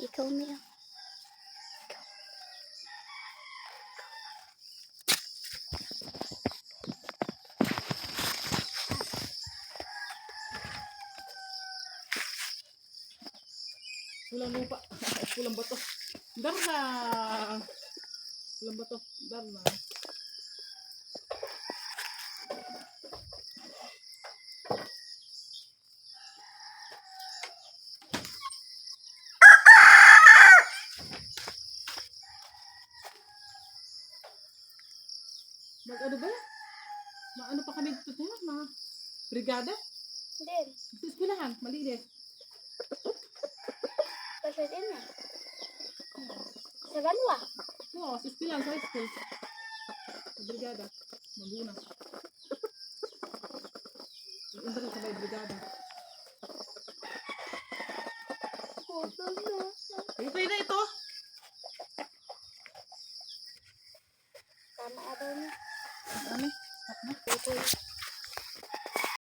Ikaw, Mia. Pulang lupa. Pulang bato. Darna. Pulang bato. Darna. Mag ano ba? Ma ano pa kami dito tayo? Mga brigada? Hindi. Sa eskwelahan, malinis. Kasi din na. Sa ganwa. Oo, sa eskwelahan, sa high school. Sa brigada. Maguna. Punta ka sa may brigada. Puto na. Ito na ito. Tama araw niya. Ano? Puto.